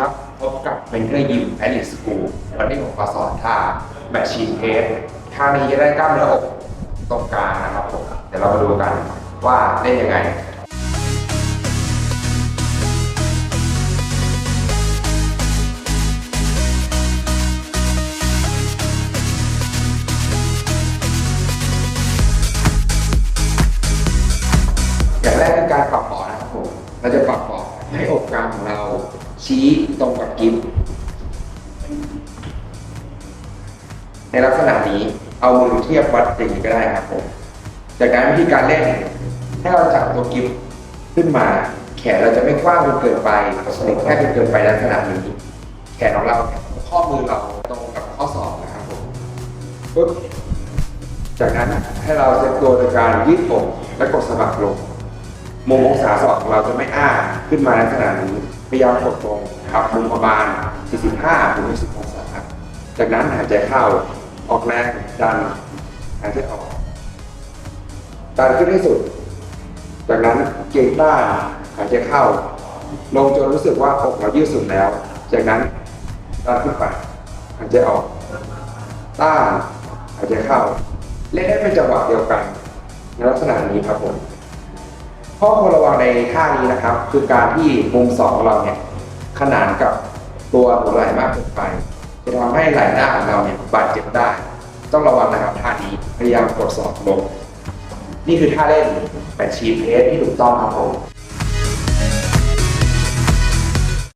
ครับ พบกับเมนเทอร์ยิมแอลิสกูวันนี้ผมมาสอนท่าแมชชีนเพสท่านี้จะได้กล้ามเนื้ออกตรงกลางนะครับผมเดี๋ยวเรามาดูกันว่าเล่นยังไงอย่างแรกคือการปรับเบาะนะครับผม เราจะปรับเบาะให้อกกลางของเรา ชี้ตรงกับกิ๊บในลักษณะนี้เอามือเทียบวัดอย่างนี้ก็ได้ครับผมจากนั้นวิธีการเล่นให้เราจับตัวกิ๊บขึ้นมา แขนเราจะไม่กว้างจนเกินไปสนิทแค่จนเกินไปในลักษณะนี้ แขนของเราข้อมือเราตรงกับข้อศอกนะครับผมปึ๊บจากนั้นให้เราเซตตัวโดยการยืดอกและกดสะบักลง มุมองศาศอกของเราจะไม่อ้าขึ้นมาในขนาดนี้พยายามกดตรงปรับมุมประมาณ 45ถึง60องศาจากนั้นหายใจเข้าออกแรงดันหายใจออกดันขึ้นให้สุด จากนั้นเกรงต้านหายใจเข้า ลงจนรู้สึกว่าอกเรายืดสุดแล้ว จากนั้นดันขึ้นไปหายใจออก ต้านหายใจเข้า เล่นให้เป็นจังหวะเดียวกันในลักษณะนี้ครับผม ข้อควรระวังในท่านี้นะครับ คือการที่มุมสองของเราเนี่ยขนานกับตัวหัวไหล่มากเกินไป จะทำให้ไหล่หน้าของเราเนี่ยบาดเจ็บได้ ต้องระวังนะครับท่านี้พยายามกดสอบลง นี่คือท่าเล่นแบดชีเพสที่ถูกต้องครับผม